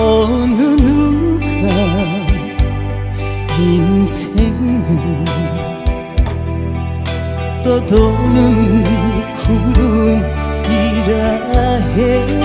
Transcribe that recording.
어느 누가 인생을 떠도는 구름이라 해